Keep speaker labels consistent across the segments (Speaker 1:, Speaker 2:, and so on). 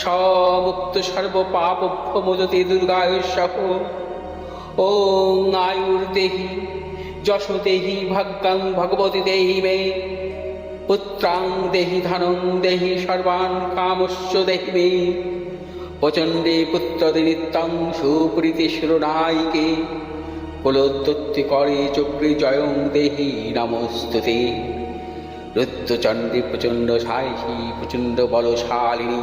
Speaker 1: সমুক্ত সর্বপাপভ্যমোদতে দুর্গায়ুষহ ওং আয়ুর্দেহি যশ দেহি ভাগ্যাং ভগবতী দেহি মে পুত্রাং দেহি ধনং দেহি সর্বান কামস্য দেহি মে প্রচণ্ডে পুত্রদে নিত্যং সুপ্রীতি শিরোনায়িকে। কুলোদ্যুক্তি করে চক্রে জয়ং দেহি নমস্তুতে। রুদ্রচণ্ডী প্রচণ্ড সাহসী, প্রচণ্ড বলশালিনী।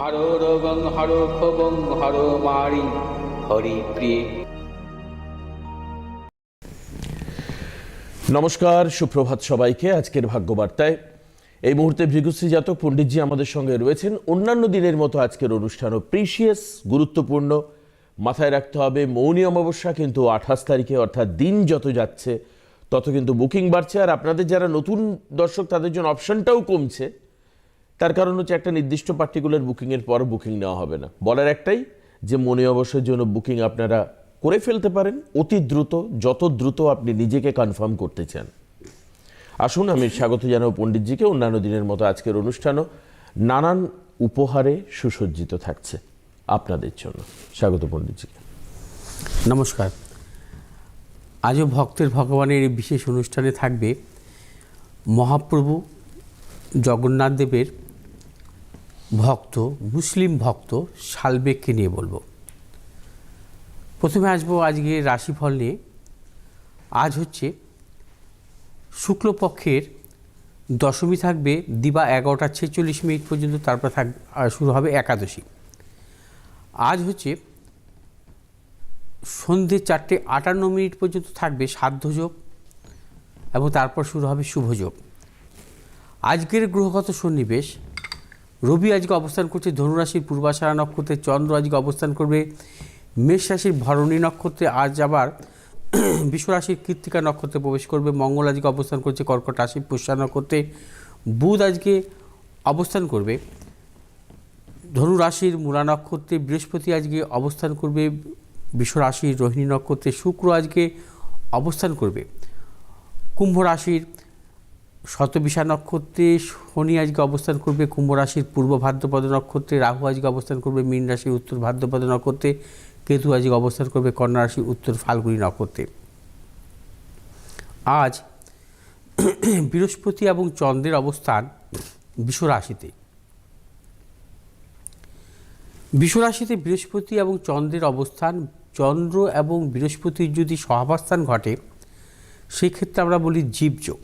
Speaker 1: হর রোগং, হর ক্ষোভং, হর মারি, হরি প্রিয়ে।
Speaker 2: নমস্কার, সুপ্রভাত সবাইকে আজকের ভাগ্যবার্তায়। এই মুহূর্তে ভৃগুশ্রী জাতক পণ্ডিতজি আমাদের সঙ্গে রয়েছেন। অন্যান্য দিনের মতো আজকের অনুষ্ঠানও প্রিসিয়াস, গুরুত্বপূর্ণ। মাথায় রাখতে হবে, মৌনী অমাবস্যা কিন্তু আঠাশ তারিখে অর্থাৎ দিন যত যাচ্ছে, তত কিন্তু বুকিং বাড়ছে। আর আপনাদের যারা নতুন দর্শক, তাদের জন্য অপশনটাও কমছে। তার কারণ হচ্ছে একটা নির্দিষ্ট পার্টিকুলার বুকিংয়ের পর বুকিং নেওয়া হবে না। বলার একটাই যে, মনে অবসরের জন্য বুকিং আপনারা করে ফেলতে পারেন, অতি দ্রুত, যত দ্রুত আপনি নিজেকে কনফার্ম করতে চান। আসুন, আমি স্বাগত জানাব পণ্ডিতজিকে। অন্যান্য দিনের মতো আজকের অনুষ্ঠানও নানান উপহারে সুসজ্জিত থাকছে আপনাদের জন্য। স্বাগত পণ্ডিতজিকে।
Speaker 1: নমস্কার। আজও ভক্তের ভগবানের এই বিশেষ অনুষ্ঠানে থাকবে মহাপ্রভু জগন্নাথ দেবের ভক্ত, মুসলিম ভক্ত শালবেগকে নিয়ে বলব। প্রথমে আসব আজকে রাশিফল নিয়ে। আজ হচ্ছে শুক্লপক্ষের দশমী থাকবে, দিবা এগারোটা ছেচল্লিশ মিনিট পর্যন্ত, তারপর থাক শুরু হবে একাদশী। আজ হচ্ছে সন্ধে চারটে আটান্ন মিনিট পর্যন্ত থাকবে সাধ্যযোগ এবং তারপর শুরু হবে শুভযোগ। আজকের গ্রহগত সন্নিবেশ রবি আজকে অবস্থান করছে ধনুরাশির পূর্বাশারা নক্ষত্রে, চন্দ্র আজকে অবস্থান করবে মেষ রাশির ভরণী নক্ষত্রে, আজ আবার বিশ্বরাশির কৃত্তিকা নক্ষত্রে প্রবেশ করবে, মঙ্গল আজকে অবস্থান করছে কর্কট রাশির পুষ্যা নক্ষত্রে, বুধ আজকে অবস্থান করবে ধনু রাশির মূলা নক্ষত্রে, বৃহস্পতি আজকে অবস্থান করবে বিশ্বরাশির রোহিণী নক্ষত্রে, শুক্র আজকে অবস্থান করবে। কুম্ভ রাশির শতবিশা নক্ষত্রে শনি আজকে অবস্থান করবে, কুম্ভ রাশির পূর্ব ভাদ্রপদ নক্ষত্রে, রাহু আজকে অবস্থান করবে, মীন রাশির উত্তর ভাদ্রপদ নক্ষত্রে, কেতু আজকে অবস্থান করবে, কন্যা রাশির উত্তর ফাল্গুনী নক্ষত্রে। আজ বৃহস্পতি এবং চন্দ্রের অবস্থান বিশ্ব রাশিতে। বিশ্বরাশিতে বৃহস্পতি এবং চন্দ্রের অবস্থান, চন্দ্র এবং বৃহস্পতির যদি সহাবস্থান ঘটে, সেই ক্ষেত্রে আমরা বলি জীবযোগ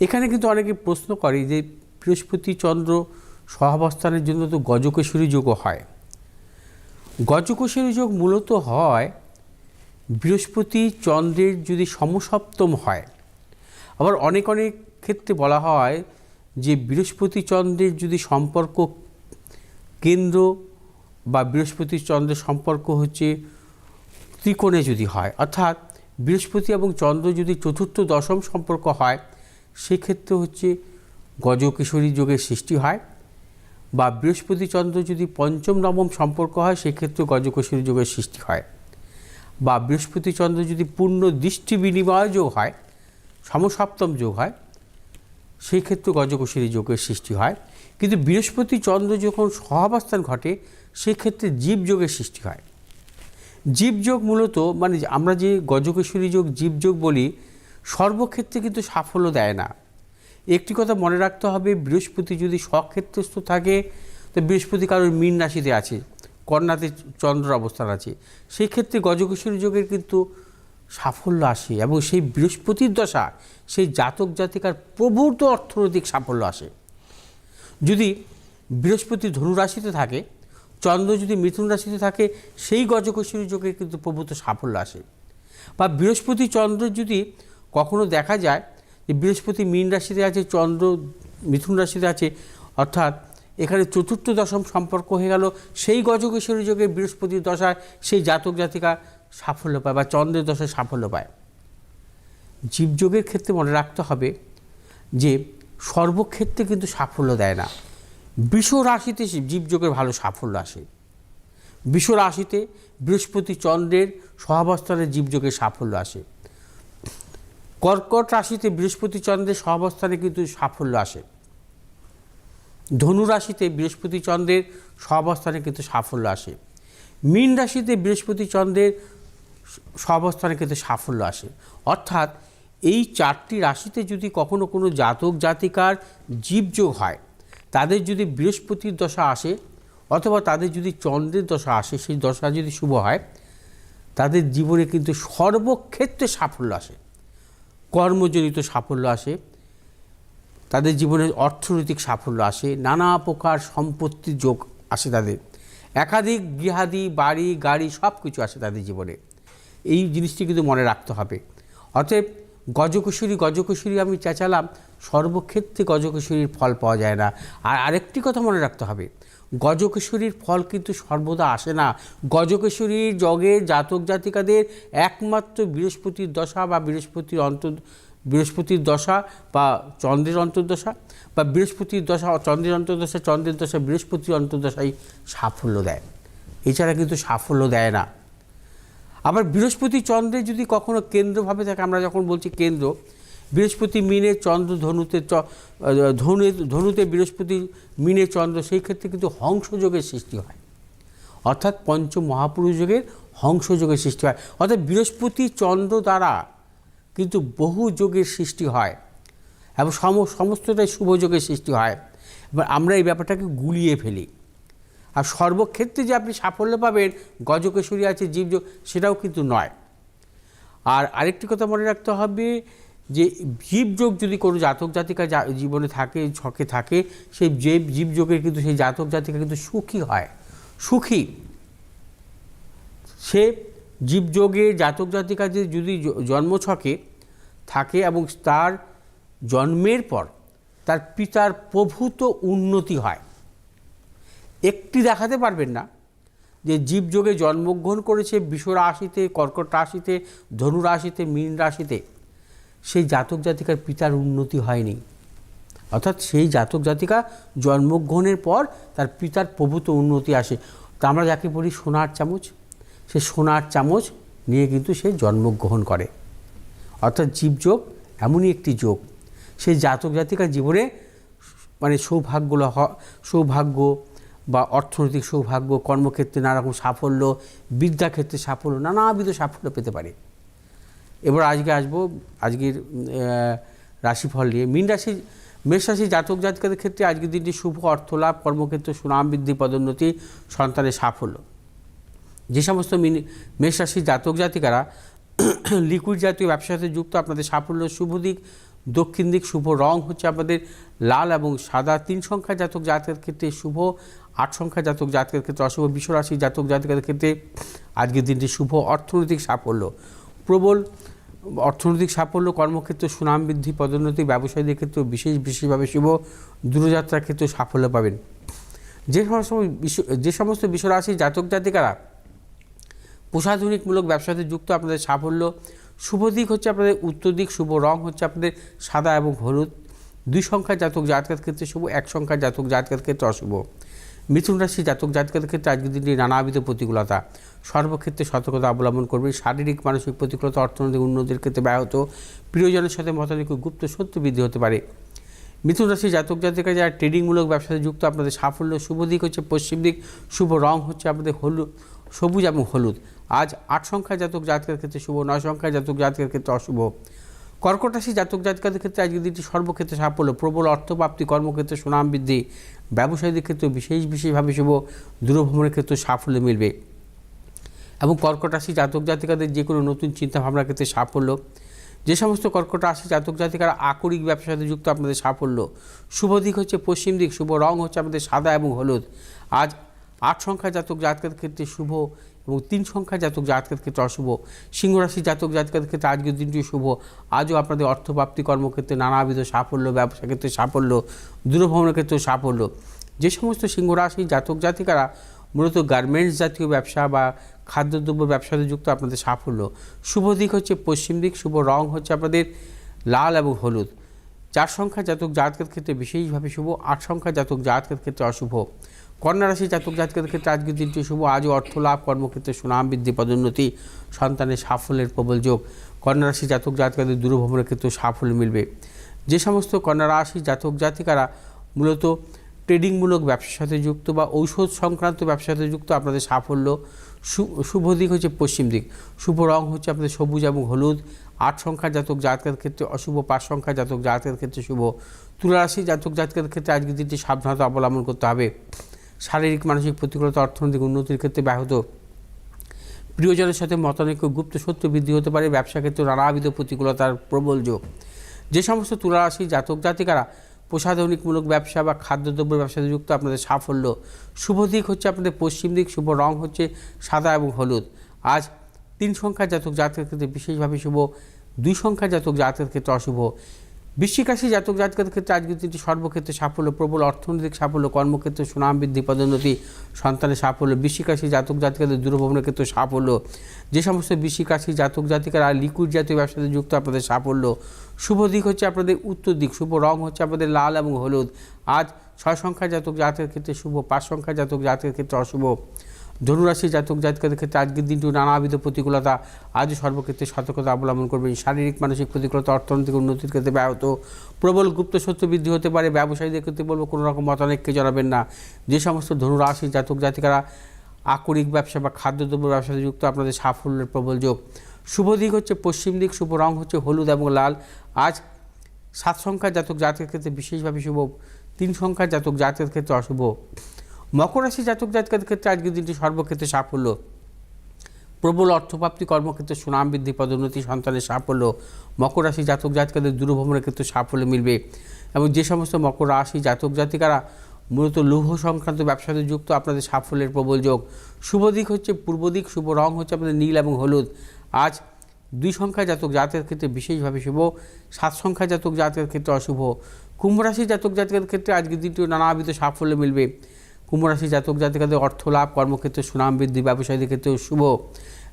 Speaker 1: এখানে কিন্তু অনেকে প্রশ্ন করে যে বৃহস্পতি চন্দ্র সহাবস্থানের জন্য তো গজকেশরী যোগও হয়। গজকেশরী যোগ মূলত হয় বৃহস্পতি চন্দ্রের যদি সমসপ্তম হয়। আবার অনেক অনেক ক্ষেত্রে বলা হয় যে বৃহস্পতি চন্দ্রের যদি সম্পর্ক কেন্দ্র বা বৃহস্পতি চন্দ্রের সম্পর্ক হচ্ছে ত্রিকোণে যদি হয়, অর্থাৎ বৃহস্পতি এবং চন্দ্র যদি চতুর্থ দশম সম্পর্ক হয় সেক্ষেত্রে হচ্ছে গজকিশোরী যোগের সৃষ্টি হয় বা বৃহস্পতি চন্দ্র যদি পঞ্চম নবম সম্পর্ক হয়, সেক্ষেত্রে গজকিশোরী যোগের সৃষ্টি হয়। বা বৃহস্পতি চন্দ্র যদি পূর্ণ দৃষ্টি বিনিময় যোগ হয়, সমসপ্তম যোগ হয় সেই ক্ষেত্রে যোগের সৃষ্টি হয়। কিন্তু বৃহস্পতি চন্দ্র যখন সহাবস্থান ঘটে, সেক্ষেত্রে জীবযোগের সৃষ্টি হয়। জীবযোগ মূলত মানে আমরা যে গজকেশ্বরী যোগ জীবযোগ বলি সর্বক্ষেত্রে কিন্তু সাফল্য দেয় না। একটি কথা মনে রাখতে হবে, বৃহস্পতি যদি স্বক্ষেত্রস্থ থাকে, তো বৃহস্পতি কারোর মীন রাশিতে আছে, কন্যাতে চন্দ্র অবস্থান আছে। সেই ক্ষেত্রে গজকেশ্বরী যোগের কিন্তু সাফল্য আসে এবং সেই বৃহস্পতির দশা, সেই জাতক জাতিকার প্রভূত অর্থনৈতিক সাফল্য আসে। যদি বৃহস্পতি ধনু রাশিতে থাকে, চন্দ্র যদি মিথুন রাশিতে থাকে, সেই গজকেশ্বরী যোগের কিন্তু প্রভূত সাফল্য আসে। বা বৃহস্পতি চন্দ্র যদি কখনো দেখা যায় যে বৃহস্পতি মীন রাশিতে আছে, চন্দ্র মিথুন রাশিতে আছে, অর্থাৎ এখানে চতুর্থ দশম সম্পর্ক হয়ে গেল। সেই গজকেশ্বরী যোগে বৃহস্পতির দশায় সেই জাতক জাতিকা সাফল্য পায় বা চন্দ্রের দশায় সাফল্য পায়। জীবযোগের ক্ষেত্রে মনে রাখতে হবে যে সর্বক্ষেত্রে কিন্তু সাফল্য দেয় না। বিষ রাশিতে জীবযোগের ভালো সাফল্য আসে। বিষ রাশিতে বৃহস্পতি চন্দ্রের সহাবস্থানে জীবযোগের সাফল্য আসে। কর্কট রাশিতে বৃহস্পতি চন্দ্রের সহাবস্থানে কিন্তু সাফল্য আসে। ধনু রাশিতে বৃহস্পতি চন্দ্রের সহাবস্থানে কিন্তু সাফল্য আসে। মীন রাশিতে বৃহস্পতি চন্দ্রের সহাবস্থানে কিন্তু সাফল্য আসে। অর্থাৎ এই চারটি রাশিতে যদি কখনো কোনো জাতক জাতিকার জীবযোগ হয়, তাদের যদি বৃহস্পতির দশা আসে অথবা তাদের যদি চন্দ্রের দশা আসে, সেই দশা যদি শুভ হয়, তাদের জীবনে কিন্তু সর্বক্ষেত্রে সাফল্য আসে। কর্মজনিত সাফল্য আসে, তাদের জীবনে অর্থনৈতিক সাফল্য আসে, নানা প্রকার সম্পত্তির যোগ আসে তাদের, একাধিক গৃহাদি, বাড়ি, গাড়ি সব কিছু আসে তাদের জীবনে। এই জিনিসটি কিন্তু মনে রাখতে হবে। অতএব গজকুশরী গজকুশরী আমি চেঁচালাম, সর্বক্ষেত্রে গজকুশরীর ফল পাওয়া যায় না। আর আরেকটি কথা মনে রাখতে হবে গজকেশ্বরীর ফল কিন্তু সর্বদা আসে না। গজকেশ্বরীর জগে জাতক জাতিকাদের একমাত্র বৃহস্পতির দশা বা বৃহস্পতির অন্তর, বৃহস্পতির দশা বা চন্দ্রের অন্তর্দশা বা বৃহস্পতির দশা, চন্দ্রের অন্তর্দশা, চন্দ্রের দশা, বৃহস্পতির অন্তর্দশাই সাফল্য দেয়। এছাড়া কিন্তু সাফল্য দেয় না। আবার বৃহস্পতি চন্দ্রে যদি কখনো কেন্দ্রভাবে থাকে, আমরা যখন বলছি কেন্দ্র বৃহস্পতি মিনে চন্দ্র, ধনুতে ধনুতে ধনুতে বৃহস্পতি মিনে চন্দ্র, সেই ক্ষেত্রে কিন্তু হংসযোগের সৃষ্টি হয়। অর্থাৎ পঞ্চ মহাপুরুষ যোগের হংসযোগের সৃষ্টি হয়। অর্থাৎ বৃহস্পতি চন্দ্র দ্বারা কিন্তু বহু যোগের সৃষ্টি হয় এবং সম, সমস্তটাই শুভ যোগের সৃষ্টি হয়। এবার আমরা এই ব্যাপারটাকে গুলিয়ে ফেলি। আর সর্বক্ষেত্রে যে আপনি সাফল্য পাবেন গজকেশ্বরী আছে জীবযোগ সেটাও কিন্তু নয়। আর আরেকটি কথা মনে রাখতে হবে যে জীবযোগ যদি কোনো জাতক জাতিকা জীবনে থাকে, ছকে থাকে, সেই জীব জীবযোগের কিন্তু সেই জাতক জাতিকা কিন্তু সুখী হয়। সুখী। সে জীবযোগে জাতক জাতিকা যে যদি জ- জন্মছকে থাকে এবং তার জন্মের পর তার পিতার প্রভূত উন্নতি হয়। একটি দেখাতে পারবেন না যে জীবযোগে জন্মগ্রহণ করেছে বিষ রাশিতে, কর্কট রাশিতে, ধনু রাশিতে, মীন রাশিতে। সেই জাতক জাতিকার পিতার উন্নতি হয়নি। অর্থাৎ সেই জাতক জাতিকা জন্মগ্রহণের পর তার পিতার প্রভূত উন্নতি আসে। তা আমরা যাকে বলি সোনার চামচ, সে সোনার চামচ নিয়ে কিন্তু সে জন্মগ্রহণ করে। অর্থাৎ জীবযোগ এমনই একটি যোগ। সেই জাতক জাতিকার জীবনে মানে সৌভাগ্যগুলো সৌভাগ্য বা অর্থনৈতিক সৌভাগ্য, কর্মক্ষেত্রে নানা রকম সাফল্য, বিদ্যাক্ষেত্রে সাফল্য, নানাবিধ সাফল্য পেতে পারে। এবার আজকে আসব, আজকের রাশিফল নিয়ে। মীন রাশি, মেষ রাশি জাতক জাতিকাদের ক্ষেত্রে আজকের দিনটি শুভ অর্থ লাভ কর্মক্ষেত্রে সুনাম বৃদ্ধি, পদোন্নতি, সন্তানের সাফল্য। যে সমস্ত মিনি, মেষ রাশির জাতক জাতিকারা লিকুইড জাতীয় ব্যবসার সাথে যুক্ত, আপনাদের সাফল্য শুভ দিক, দক্ষিণ দিক, শুভ রং হচ্ছে আপনাদের লাল এবং সাদা। তিন সংখ্যা জাতক জাতকের ক্ষেত্রে শুভ, আট সংখ্যা জাতক জাতকের ক্ষেত্রে অশুভ। বিশ্বরাশি জাতক জাতকের ক্ষেত্রে আজকের দিনটি শুভ অর্থনৈতিক সাফল্য। প্রবল অর্থনৈতিক সাফল্য, কর্মক্ষেত্রে সুনাম বৃদ্ধি পদোন্নতি ব্যবসায়ীদের ক্ষেত্রে বিশেষ বিশেষভাবে শুভ, দূরযাত্রার ক্ষেত্রে সাফল্য পাবেন। যে সমস্ত যে সমস্ত বিশ্বরাশি জাতক জাতিকারা প্রসাধনিকমূলক ব্যবসাতে যুক্ত, আপনাদের সাফল্য, শুভ দিক হচ্ছে আপনাদের উত্তর দিক, শুভ রং হচ্ছে আপনাদের সাদা এবং হলুদ। দুই সংখ্যা জাতক জাতকের ক্ষেত্রে শুভ, এক সংখ্যা জাতক জাতকের ক্ষেত্রে অশুভ। মিথুন রাশি জাতক জাতকের ক্ষেত্রে আজকের দিনটি নানাবিধ প্রতিকূলতা। সর্বক্ষেত্রে সতর্কতা অবলম্বন করবে। শারীরিক, মানসিক প্রতিকূলতা, অর্থনৈতিক উন্নতির ক্ষেত্রে ব্যাহত। প্রিয়জনের সাথে মতানৈক্য গুপ্ত সত্য বৃদ্ধি হতে পারে। মিথুন রাশি জাতক জাতিকা যারা ট্রেডিংমূলক ব্যবসাতে যুক্ত, আপনাদের সাফল্য শুভ দিক হচ্ছে পশ্চিম দিক, শুভ রং হচ্ছে আপনাদের হলুদ সবুজ এবং হলুদ। আজ আট সংখ্যা জাতক জাতকের ক্ষেত্রে শুভ, নয় সংখ্যা জাতক জাতকের ক্ষেত্রে অশুভ। কর্কট রাশি জাতক জাতিকাদের ক্ষেত্রে আজকের দিনটি সর্বক্ষেত্রে সাফল্য, প্রবল অর্থপ্রাপ্তি, কর্মক্ষেত্রে সুনাম বৃদ্ধি। ব্যবসায়ীদের ক্ষেত্রে বিশেষ বিশেষভাবে শুভ দূরভ্রমণের ক্ষেত্রে সাফল্য মিলবে। এবং কর্কট রাশি জাতক জাতিকাদের যে কোনো নতুন চিন্তাভাবনার ক্ষেত্রে সাফল্য। যে সমস্ত কর্কট রাশি জাতক জাতিকারা আকরিক ব্যবসার সাথে যুক্ত আপনাদের সাফল্য। শুভ দিক হচ্ছে পশ্চিম দিক, শুভ রং হচ্ছে আমাদের সাদা এবং হলুদ। আজ আট সংখ্যা জাতক জাতকের ক্ষেত্রে শুভ এবং তিন সংখ্যা জাতক জাতকের ক্ষেত্রে অশুভ সিংহ রাশি জাতক জাতকের ক্ষেত্রে আজকের দিনটি শুভ। আজও আপনাদের অর্থপ্রাপ্তি কর্মক্ষেত্রে নানাবিধ সাফল্য, ব্যবসা ক্ষেত্রে সাফল্য, দূরভ্রমণের ক্ষেত্রে সাফল্য। যে সমস্ত সিংহ রাশি জাতক জাতিকারা মূলত গার্মেন্টস জাতীয় ব্যবসা বা খাদ্যদ্রব্য ব্যবসাতে যুক্ত, আপনাদের সাফল্য। শুভ দিক হচ্ছে পশ্চিম দিক, শুভ রং হচ্ছে আপনাদের লাল এবং হলুদ। চার সংখ্যা জাতক জাতকের ক্ষেত্রে বিশেষভাবে শুভ, আট সংখ্যা জাতক জাতকের ক্ষেত্রে অশুভ। কন্যা রাশি জাতক জাতকের ক্ষেত্রে আজকের দিনটি শুভ। আজও অর্থ লাভ কর্মক্ষেত্রে সুনাম বৃদ্ধি, পদোন্নতি, সন্তানের সাফল্যের প্রবল যোগ। কন্যা রাশি জাতক জাতকাদের দূরভ্রমণের ক্ষেত্রে সাফল্য মিলবে। যে সমস্ত কন্যা রাশি জাতক জাতিকারা মূলত ট্রেডিংমূলক ব্যবসার সাথে যুক্ত বা ঔষধ সংক্রান্ত ব্যবসার সাথে যুক্ত, আপনাদের সাফল্য শুভ দিক হচ্ছে পশ্চিম দিক। শুভ রং হচ্ছে আপনাদের সবুজ এবং হলুদ। আট সংখ্যা জাতক জাতকের ক্ষেত্রে অশুভ, পাঁচ সংখ্যা জাতক জাতকের ক্ষেত্রে শুভ। তুলারাশি জাতক জাতকের ক্ষেত্রে আজকের দিনটি সাবধানতা অবলম্বন করতে হবে। শারীরিক, মানসিক প্রতিকূলতা, অর্থনৈতিক উন্নতির ক্ষেত্রে ব্যাহত। প্রিয়জনের সাথে মতানৈক্য, গুপ্ত সত্য বৃদ্ধি হতে পারে। ব্যবসা ক্ষেত্রে নানাবিধ প্রতিকূলতার প্রবল যোগ। যে সমস্ত তুলারাশি জাতক জাতিকারা প্রসাধনিকমূলক ব্যবসা বা খাদ্যদ্রব্য ব্যবসাতে যুক্ত, আপনাদের সাফল্য। শুভ দিক হচ্ছে আপনাদের পশ্চিম দিক, শুভ রং হচ্ছে সাদা এবং হলুদ। আজ তিন সংখ্যা জাতক জাতকের ক্ষেত্রে বিশেষভাবে শুভ, দুই সংখ্যা জাতক জাতকের ক্ষেত্রে অশুভ। বৃশ্চিক রাশি জাতক জাতকের ক্ষেত্রে আজকের দিনটি সর্বক্ষেত্রে সাফল্য, প্রবল অর্থনৈতিক সাফল্য, কর্মক্ষেত্রে সুনাম বৃদ্ধি, পদোন্নতি, সন্তানের সাফল্য বৃশ্চিক রাশি জাতক জাতিকাদের দূরভ্রমণের ক্ষেত্রে সাফল্য। যে সমস্ত বৃশ্চিক রাশি জাতক জাতিকারা লিকুইড জাতীয় ব্যবসাতে যুক্ত, আপনাদের সাফল্য। শুভ দিক হচ্ছে আপনাদের উত্তর দিক, শুভ রং হচ্ছে আপনাদের লাল এবং হলুদ। আজ ছয় সংখ্যা জাতক জাতকের ক্ষেত্রে শুভ, পাঁচ সংখ্যা জাতক জাতকের ক্ষেত্রে অশুভ। ধনুরাশি জাতক জাতকের ক্ষেত্রে আজকের দিনটি নানাবিধ প্রতিকূলতা। আজও সর্বক্ষেত্রে সতর্কতা অবলম্বন করবেন। শারীরিক, মানসিক প্রতিকূলতা অর্থনৈতিক উন্নতির ক্ষেত্রে ব্যাহত। প্রবল গুপ্ত সত্য বৃদ্ধি হতে পারে। ব্যবসায়ীদের ক্ষেত্রে বলব, কোনো রকম মতানৈক্যে জড়াবেন না। যে সমস্ত ধনুরাশি জাতক জাতিকারা আকরিক ব্যবসা বা খাদ্যদ্রব্য ব্যবসাতে যুক্ত, আপনাদের সাফল্যের প্রবল যোগ। শুভ দিক হচ্ছে পশ্চিম দিক, শুভ রং হচ্ছে হলুদ এবং লাল। আজ সাত সংখ্যার জাতক জাতকের ক্ষেত্রে বিশেষভাবে শুভ। তিন সংখ্যার জাতক জাতকের ক্ষেত্রে অশুভ। মকর রাশি জাতক জাতকের ক্ষেত্রে আজকের দিনটি সর্বক্ষেত্রে সাফল্য। প্রবল অর্থপ্রাপ্তি, কর্মক্ষেত্রে সুনাম বৃদ্ধি, পদোন্নতি, সন্তানের সাফল্য, মকর রাশি জাতক জাতকাদের দূরভ্রমণের ক্ষেত্রে সাফল্য মিলবে এবং যে সমস্ত মকর রাশি জাতক জাতিকারা মূলত লৌহ সংক্রান্ত ব্যবসাতে যুক্ত, আপনাদের সাফল্যের প্রবল যোগ। শুভ দিক হচ্ছে পূর্ব দিক, শুভ রং হচ্ছে আপনাদের নীল এবং হলুদ। আজ দুই সংখ্যা জাতক জাতকের ক্ষেত্রে বিশেষভাবে শুভ, সাত সংখ্যা জাতক জাতকের ক্ষেত্রে অশুভ। কুম্ভ রাশি জাতক জাতকের ক্ষেত্রে আজকের দিনটিও নানাবিধ সাফল্য মিলবে। কুম্ভ রাশি জাতক জাতিকাদের অর্থ লাভ, কর্মক্ষেত্রে সুনাম বৃদ্ধি, ব্যবসায়ীদের ক্ষেত্রে শুভ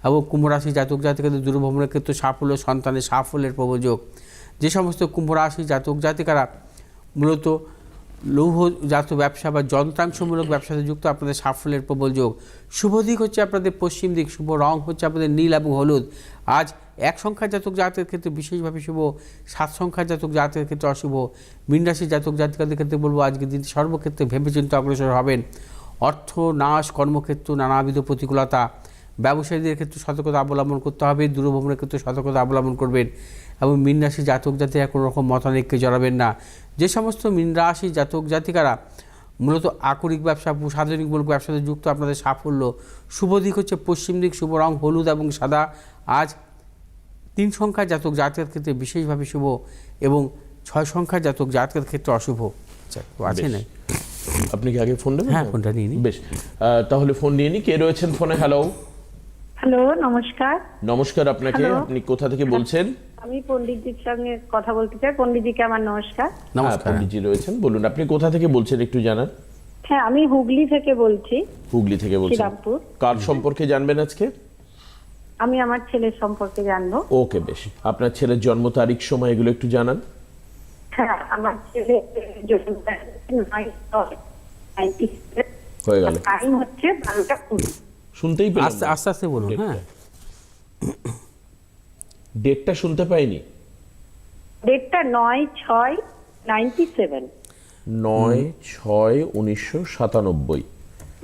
Speaker 1: এবং কুম্ভ রাশি জাতক জাতিকাদের দূরভ্রমণের ক্ষেত্রে সাফল্য, সন্তানের সাফল্যের প্রবযোগ যে সমস্ত কুম্ভ রাশি জাতক জাতিকারা মূলত লৌহ জাত ব্যবসা বা যন্ত্রাংশমূলক ব্যবসাতে যুক্ত, আপনাদের সাফল্যের প্রবল যোগ শুভ দিক হচ্ছে আপনাদের পশ্চিম দিক, শুভ রং হচ্ছে আপনাদের নীল এবং হলুদ। আজ এক সংখ্যা জাতক জাতকের ক্ষেত্রে বিশেষভাবে শুভ, সাত সংখ্যা জাতক জাতকের ক্ষেত্রে অশুভ, মীন রাশি জাতক জাতিকাদের ক্ষেত্রে বলব আজকের দিন সর্বক্ষেত্রে ভেবেচিন্তে অগ্রসর হবেন। অর্থ, নাশ, কর্মক্ষেত্র, নানাবিধ প্রতিকূলতা, ব্যবসায়ীদের ক্ষেত্রে সতর্কতা অবলম্বন করতে হবে, দূরভ্রমণের ক্ষেত্রে সতর্কতা অবলম্বন করবেন এবং মীন রাশি জাতক জাতিরা কোনো রকম মতানৈক্যে জড়াবেন না। যে সমস্ত মীন রাশি জাতক জাতিকারা মূলত আকরিক ব্যবসা সাধারণিকমূলক ব্যবসাতে যুক্ত, আপনাদের সাফল্য, শুভ দিক হচ্ছে পশ্চিম দিক, শুভ রং হলুদ এবং সাদা। আজ তিন সংখ্যা জাতক জাতকের ক্ষেত্রে বিশেষভাবে শুভ এবং ছয় সংখ্যা জাতক জাতকের ক্ষেত্রে অশুভ। আচ্ছা আছে না
Speaker 2: আপনি কি আগে ফোন নেবেন
Speaker 1: হ্যাঁ, ফোনটা নিয়ে নিই।
Speaker 2: বেশ। আহ, তাহলে ফোন নিয়ে নি কে রয়েছেন ফোনে হ্যালো
Speaker 3: হ্যালো নমস্কার।
Speaker 2: নমস্কার আপনাকে। আপনি কোথা থেকে বলছেন?
Speaker 3: আমি পণ্ডিতজির সঙ্গে কথা বলতে চাই। পণ্ডিতজিকে আমার নমস্কার।
Speaker 2: হ্যাঁ
Speaker 1: নমস্কার।
Speaker 2: পণ্ডিতজি রয়েছেন। বলুন আপনি কোথা থেকে বলছেন একটু জানান।
Speaker 3: হ্যাঁ আমি হুগলি থেকে বলছি।
Speaker 2: হুগলি থেকে
Speaker 3: বলছি
Speaker 2: কার সম্পর্কে জানবেন আজকে?
Speaker 3: আমি আমার ছেলের সম্পর্কে জানব।
Speaker 2: ওকে বেশ। আপনার ছেলের জন্ম তারিখ সময় এগুলো একটু জানান।
Speaker 3: হ্যাঁ আমার ছেলে জন্ম নয় ছয়, 96
Speaker 2: হয়ে গেল।
Speaker 3: টাইম হচ্ছে বারোটা কুড়ি।
Speaker 2: শুনতেই পেলাম
Speaker 1: আস্তে আস্তে আস্তে বলুন হ্যাঁ।
Speaker 2: ডেটটা শুনতে পাইনি।
Speaker 3: ডেটটা নয় ছয় নাইনটি সেভেন।
Speaker 2: নয় ছয় উনিশশো সাতানব্বই।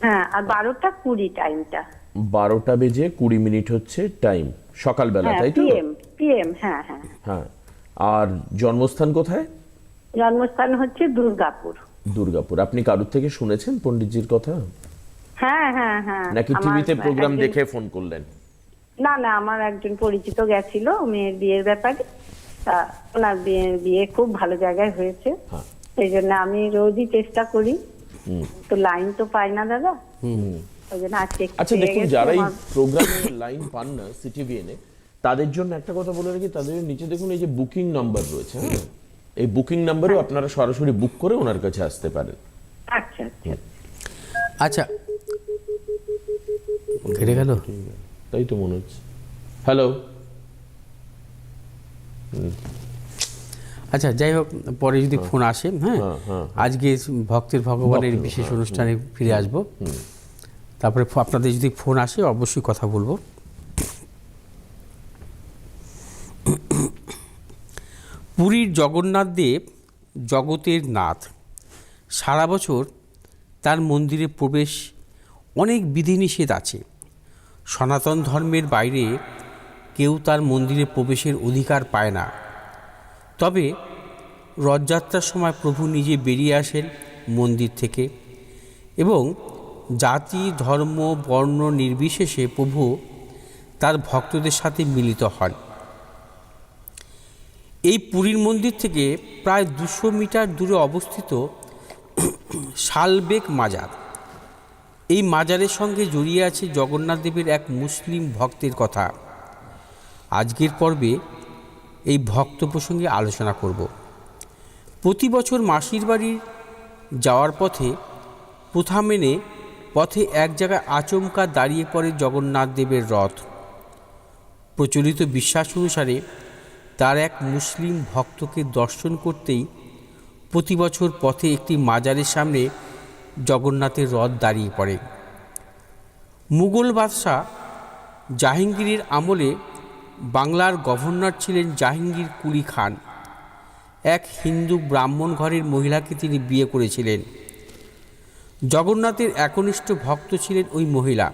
Speaker 3: হ্যাঁ আর বারোটা কুড়ি টাইমটা।
Speaker 2: বারোটা বেজে কুড়ি মিনিট হচ্ছে টাইম সকালবেলা
Speaker 3: হ্যাঁ
Speaker 2: তাই তো?
Speaker 3: পিএম হ্যাঁ হ্যাঁ।
Speaker 2: হ্যাঁ আর জন্মস্থান কোথায়?
Speaker 3: জন্মস্থান হচ্ছে দুর্গাপুর।
Speaker 2: দুর্গাপুর আপনি কারুর থেকে শুনেছেন পণ্ডিতজির কথা?
Speaker 3: হ্যাঁ হ্যাঁ হ্যাঁ
Speaker 2: নাকি টিভিতে প্রোগ্রাম দেখে ফোন করলেন?
Speaker 3: না না আমার একজন পরিচিত গেছিল মেয়ের বিয়ের ব্যাপারে। ওনার বিয়ে বিয়ে খুব ভালো জায়গায় হয়েছে।
Speaker 2: হ্যাঁ।
Speaker 3: সেই জন্য আমি রোজই চেষ্টা করি। তো লাইন তো পাই না দাদা। একটু
Speaker 2: আচ্ছা দেখুন যারা এই
Speaker 3: আমার-
Speaker 2: লাইন পান না সিটিভিএনে তাদের জন্য একটা কথা বলে রাখি তাদের নিচে দেখুন এই যে বুকিং নাম্বার রয়েছে হ্যাঁ? এই বুকিং নাম্বারেও আপনারা সরাসরি বুক করে ওনার কাছে আসতে পারেন।
Speaker 3: আচ্ছা আচ্ছা।
Speaker 1: আচ্ছা। কেটে গেল?
Speaker 2: তাই তো মনে হচ্ছে। হ্যালো
Speaker 1: আচ্ছা যাই হোক পরে যদি ফোন আসে হ্যাঁ?
Speaker 2: হ্যাঁ, হ্যাঁ,
Speaker 1: আজকে ভক্তের ভগবানের বিশেষ
Speaker 2: হ্যাঁ,
Speaker 1: অনুষ্ঠানে ফিরে আসব। তারপরে আপনাদের যদি ফোন আসে, অবশ্যই কথা বলব। পুরীর জগন্নাথ দেব জগতের নাথ। সারা বছর তার মন্দিরে প্রবেশ অনেক বিধিনিষেধ আছে। সনাতন ধর্মের বাইরে কেউ তার মন্দিরে প্রবেশের অধিকার পায় না। তবে রথযাত্রার সময় প্রভু নিজে বেরিয়ে আসেন মন্দির থেকে এবং জাতি, ধর্ম, বর্ণ নির্বিশেষে প্রভু তার ভক্তদের সাথে মিলিত হন। এই পুরীর মন্দির থেকে প্রায় দুশো মিটার দূরে অবস্থিত শালবেগ মাজার। এই মাজারের সঙ্গে জড়িয়ে আছে জগন্নাথ দেবের এক মুসলিম ভক্তের কথা। আজকের পর্বে এই ভক্ত প্রসঙ্গে আলোচনা করব। প্রতি বছর মাসির বাড়ি যাওয়ার পথে প্রথা মেনে পথে এক জায়গায় আচমকা দাঁড়িয়ে পড়ে জগন্নাথ দেবের রথ। প্রচলিত বিশ্বাস অনুসারে তার এক মুসলিম ভক্তকে দর্শন করতেই প্রতি বছর পথে একটি মাজারের সামনে জগন্নাথের রথ দাঁড়িয়ে পড়ে। মুঘল বাদশাহ জাহাঙ্গীরের আমলে বাংলার গভর্নর ছিলেন জাহাঙ্গীর কুলি খান। এক হিন্দু ব্রাহ্মণ ঘরের মহিলাকে তিনি বিয়ে করেছিলেন। জগন্নাথের একনিষ্ঠ ভক্ত ছিলেন ওই মহিলা।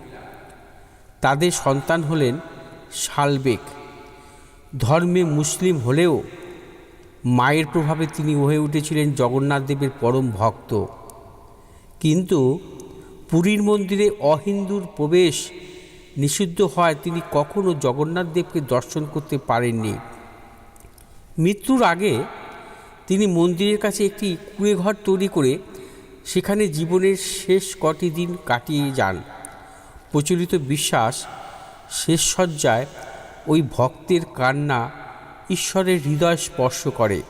Speaker 1: তাদের সন্তান হলেন শালবেগ ধর্মে মুসলিম হলেও মায়ের প্রভাবে তিনি হয়ে উঠেছিলেন জগন্নাথ দেবের পরম ভক্ত। কিন্তু পুরীর মন্দিরে অহিন্দুর প্রবেশ নিষিদ্ধ হয় তিনি কখনো জগন্নাথ দেবকে দর্শন করতে পারেননি। মৃত্যুর আগে তিনি মন্দিরের কাছে একটি কুঁড়ে ঘর তৈরি করে সেখানে জীবনের শেষ কটি দিন কাটিয়ে যান। প্রচলিত বিশ্বাস শেষ সজ্জায় ওই ভক্তের কান্না ঈশ্বরের হৃদয় স্পর্শ করে।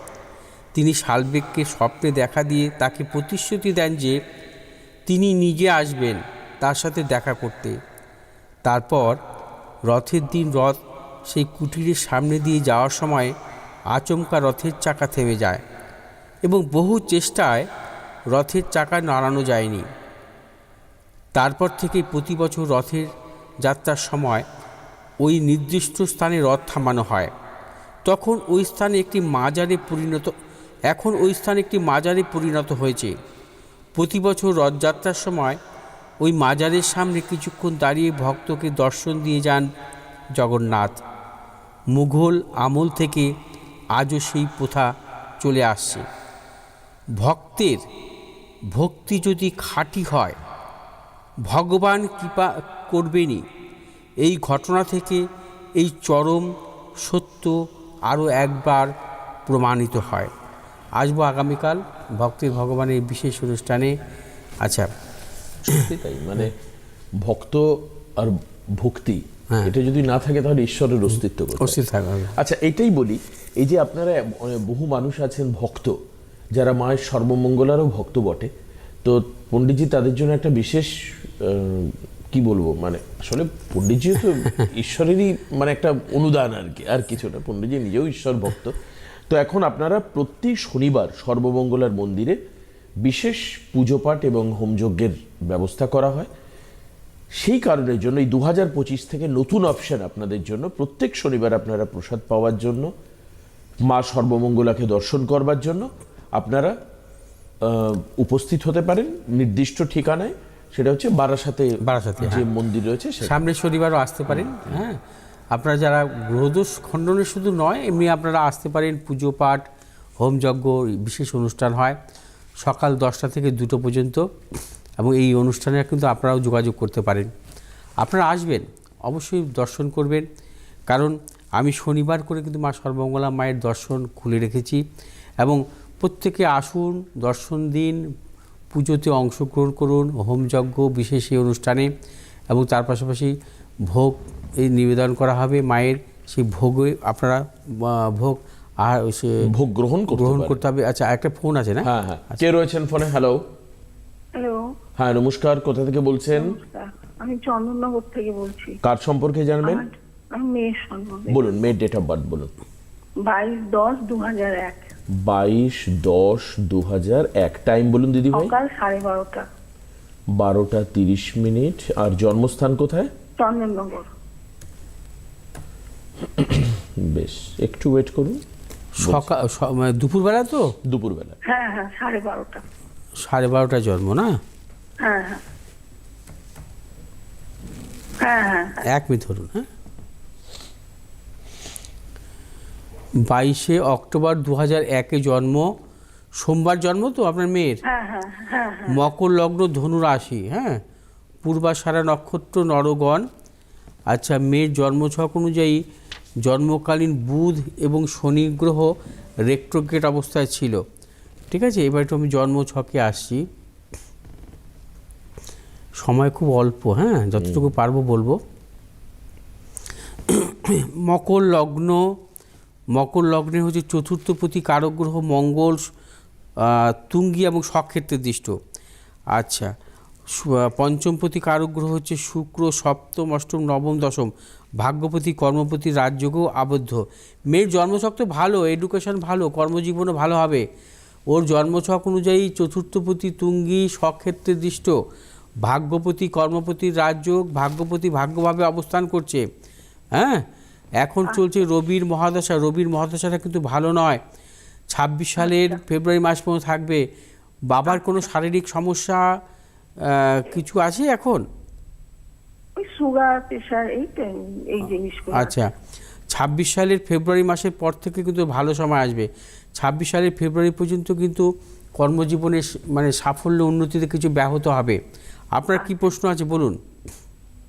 Speaker 1: তিনি শালবেগকে স্বপ্নে দেখা দিয়ে তাকে প্রতিশ্রুতি দেন যে তিনি নিজে আসবেন তার সাথে দেখা করতে। তারপর রথের দিন রথ সেই কুটিরের সামনে দিয়ে যাওয়ার সময় আচমকা রথের চাকা থেমে যায় এবং বহু চেষ্টায় রথের চাকা নাড়ানো যায়নি। তারপর থেকে প্রতি বছর রথের যাত্রার সময় ওই নির্দিষ্ট স্থানে রথ থামানো হয়। তখন ওই স্থানে একটি মাজারে পরিণত, এখন ওই স্থানে একটি মাজারে পরিণত হয়েছে। প্রতি বছর রথযাত্রার সময় ওই মাজারের সামনে কিছুক্ষণ দাঁড়িয়ে ভক্তকে দর্শন দিয়ে যান জগন্নাথ। মুঘল আমল থেকে আজও সেই প্রথা চলে আসছে। ভক্তের ভক্তি যদি খাঁটি হয় ভগবান কৃপা করবেনই। এই ঘটনা থেকে এই চরম সত্য আরও একবার প্রমাণিত হয়। আসব আগামীকাল ভক্তির ভগবানের বিশেষ অনুষ্ঠানে। আচ্ছা।
Speaker 2: সত্যি তাই মানে ভক্ত আর ভক্তি
Speaker 1: হ্যাঁ।
Speaker 2: এটা যদি না থাকে তাহলে ঈশ্বরের অস্তিত্ব
Speaker 1: থাকবে
Speaker 2: আচ্ছা এটাই বলি এই যে আপনারা বহু মানুষ আছেন ভক্ত যারা মায়ের সর্বমঙ্গলারও ভক্ত বটে, তো পণ্ডিতজি তাদের জন্য একটা বিশেষ কি বলব মানে আসলে পণ্ডিতজিও তো ঈশ্বরেরই মানে একটা অনুদান আর কি, আর কিছু না। পণ্ডিতজি নিজেও ঈশ্বর ভক্ত। তো এখন আপনারা প্রতি শনিবার সর্বমঙ্গলার মন্দিরে বিশেষ পুজো পাঠ এবং হোমযজ্ঞের ব্যবস্থা করা হয়। সেই কারণের জন্য এই দু হাজার পঁচিশ থেকে নতুন অপশন আপনাদের জন্য প্রত্যেক শনিবার আপনারা প্রসাদ পাওয়ার জন্য, মা সর্বমঙ্গলাকে দর্শন করবার জন্য আপনারা উপস্থিত হতে পারেন নির্দিষ্ট ঠিকানায় সেটা হচ্ছে বারাসাতে
Speaker 1: বারাসাতে,
Speaker 2: যে মন্দির রয়েছে সেটা।
Speaker 1: সামনের শনিবারও আসতে পারেন হ্যাঁ। আপনারা যারা গ্রহদোষ খণ্ডনে শুধু নয় এমনি আপনারা আসতে পারেন পুজো পাঠ হোমযজ্ঞ বিশেষ অনুষ্ঠান হয় সকাল দশটা থেকে দুটো পর্যন্ত। এবং এই অনুষ্ঠানে কিন্তু আপনারাও যোগাযোগ করতে পারেন। আপনারা আসবেন অবশ্যই দর্শন করবেন। কারণ আমি শনিবার করে কিন্তু মা সর্বমঙ্গলা মায়ের দর্শন খুলে রেখেছি। এবং প্রত্যেকে আসুন দর্শন দিন পুজোতে অংশগ্রহণ করুন হোমযজ্ঞ বিশেষ এই অনুষ্ঠানে এবং তার পাশাপাশি ভোগ এই নিবেদন করা হবে। মায়ের সেই ভোগে আপনারা ভোগ আর সে
Speaker 2: ভোগ গ্রহণ
Speaker 1: গ্রহণ করতে হবে। আচ্ছা একটা ফোন আছে না?
Speaker 2: হ্যাঁ হ্যাঁ। কে রয়েছেন ফোনে? হ্যালো
Speaker 3: হ্যালো
Speaker 2: হ্যাঁ নমস্কার। কোথা থেকে বলছেন?
Speaker 3: আমি চন্দননগর থেকে বলছি।
Speaker 2: কার সম্পর্কে জানবেন?
Speaker 3: মেয়ের সম্বন্ধে
Speaker 2: বলুন মেয়ের ডেট অফ বার্থ বলুন।
Speaker 3: বাইশ দশ দু হাজার এক।
Speaker 2: বাইশ দশ দু হাজার এক। টাইম বলুন দিদি ভাই।
Speaker 3: সকাল সাড়ে বারোটা।
Speaker 2: বারোটা তিরিশ মিনিট। আর জন্মস্থান কোথায়?
Speaker 3: চন্দননগর।
Speaker 2: বেশ একটু ওয়েট করুন।
Speaker 1: সকাল মানে দুপুরবেলা তো?
Speaker 2: দুপুরবেলা।
Speaker 3: হ্যাঁ হ্যাঁ সাড়ে বারোটা।
Speaker 1: সাড়ে বারোটা জন্ম না?
Speaker 3: হ্যাঁ হ্যাঁ। হ্যাঁ হ্যাঁ।
Speaker 1: এক মিনিট ধরুন হ্যাঁ? বাইশে অক্টোবর দু হাজার একে জন্ম। সোমবার জন্ম তো আপনার মেয়ের?
Speaker 3: হ্যাঁ হ্যাঁ হ্যাঁ
Speaker 1: মকর লগ্ন ধনু রাশি হ্যাঁ? পূর্বাষাঢ়া নক্ষত্র নরগণ। আচ্ছা মেয়ের জন্মছক অনুযায়ী জন্মকালীন বুধ এবং শনি গ্রহ রেক্টোগেট অবস্থায় ছিল। ঠিক আছে? এবার একটু আমি জন্মছকে আসছি। সময় খুব অল্প হ্যাঁ? যতটুকু পারব বলব। মকর লগ্ন মকর লগ্নে হচ্ছে চতুর্থপতি কারক গ্রহ মঙ্গল তুঙ্গি এবং সক্ষেত্রে দৃষ্ট। আচ্ছা পঞ্চমপতি কারক গ্রহ হচ্ছে শুক্র, সপ্তম, অষ্টম, নবম, দশম। ভাগ্যপতি, কর্মপতি রাজযোগও আবদ্ধ। মেয়ের জন্মছক তো ভালো এডুকেশন ভালো, কর্মজীবনও ভালো হবে। ওর জন্মছক অনুযায়ী চতুর্থপতি তুঙ্গি সক্ষেত্রে দৃষ্ট। ভাগ্যপতি, কর্মপতি, রাজযোগ, ভাগ্যপতি ভাগ্যভাবে অবস্থান করছে। হ্যাঁ? এখন চলছে রবির মহাদশা। রবির মহাদশাটা কিন্তু ভালো নয়। ছাব্বিশ সালের ফেব্রুয়ারি মাস পর্যন্ত থাকবে। বাবার কোনো শারীরিক সমস্যা কিছু আছে এখন?
Speaker 3: ওই সুগার প্রেশার এই এই জিনিসগুলো
Speaker 1: আচ্ছা। ছাব্বিশ সালের ফেব্রুয়ারি মাসের পর থেকে কিন্তু ভালো সময় আসবে। ছাব্বিশ সালের ফেব্রুয়ারি পর্যন্ত কিন্তু কর্মজীবনে স- মানে সাফল্য উন্নতিতে কিছু ব্যাহত হবে। আপনার কি প্রশ্ন আছে বলুন?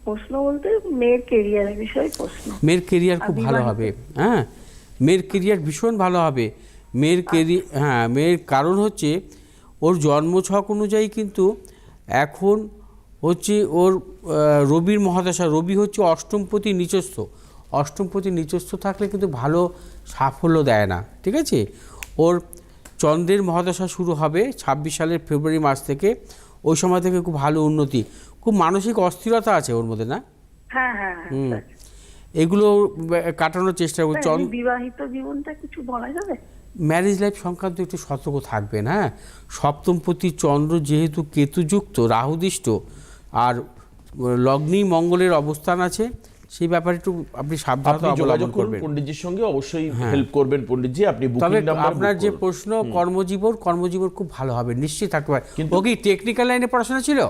Speaker 3: প্রশ্ন বলতে মেয়ের কেরিয়ারের বিষয়ে প্রশ্ন।
Speaker 1: মেয়ের কেরিয়ার খুব ভালো হবে হ্যাঁ? মেয়ের কেরিয়ার ভীষণ ভালো হবে। মেয়ের কেরিয়ার হ্যাঁ মেয়ের কারণ হচ্ছে ওর জন্মছক অনুযায়ী কিন্তু এখন হচ্ছে ওর রবির মহাদশা রবি হচ্ছে অষ্টমপতি নিচস্থ। অষ্টমপতি নিচস্থ থাকলে কিন্তু ভালো সাফল্য দেয় না ঠিক আছে? ওর চন্দ্রের মহাদশা শুরু হবে ছাব্বিশ সালের ফেব্রুয়ারি মাস থেকে। ওই সময় থেকে খুব ভালো উন্নতি। খুব মানসিক অস্থিরতা আছে ওর মধ্যে না?
Speaker 3: হ্যাঁ হ্যাঁ হ্যাঁ
Speaker 1: হুম। এগুলো কাটানোর চেষ্টা
Speaker 3: এমনি বিবাহিত জীবনটা কিছু বলা যাবে?
Speaker 1: ম্যারেজ লাইফ সংক্রান্ত একটু সতর্ক থাকবেন হ্যাঁ সপ্তমপতি চন্দ্র যেহেতু কেতুযুক্ত রাহুদিষ্ট আর লগ্নি মঙ্গলের অবস্থান আছে সেই ব্যাপারে একটু আপনি সাবধানতা
Speaker 2: যোগাযোগ
Speaker 1: অবলম্বন করবেন।
Speaker 2: পণ্ডিতজির সঙ্গে অবশ্যই হেল্প করবেন পণ্ডিতজি আপনি
Speaker 1: তবে আপনার যে প্রশ্ন কর্মজীবন কর্মজীবন খুব ভালো হবে নিশ্চয়ই থাকতে পারে। ও কি টেকনিক্যাল লাইনে পড়াশোনা ছিল?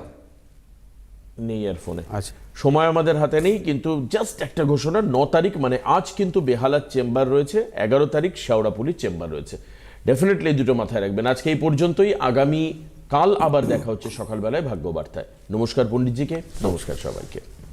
Speaker 2: নেই আর ফোনে।
Speaker 1: আচ্ছা।
Speaker 2: সময় আমাদের হাতে নেই কিন্তু জাস্ট একটা ঘোষণা ন তারিখ মানে আজ কিন্তু বেহালার চেম্বার রয়েছে এগারো তারিখ শেওড়াপুলির চেম্বার রয়েছে। ডেফিনেটলি দুটো মাথায় রাখবেন। আজকে এই পর্যন্তই আগামী কাল আবার দেখা হচ্ছে সকালবেলায় ভাগ্যবার্তায়। নমস্কার পণ্ডিতজিকে নমস্কার সবাইকে।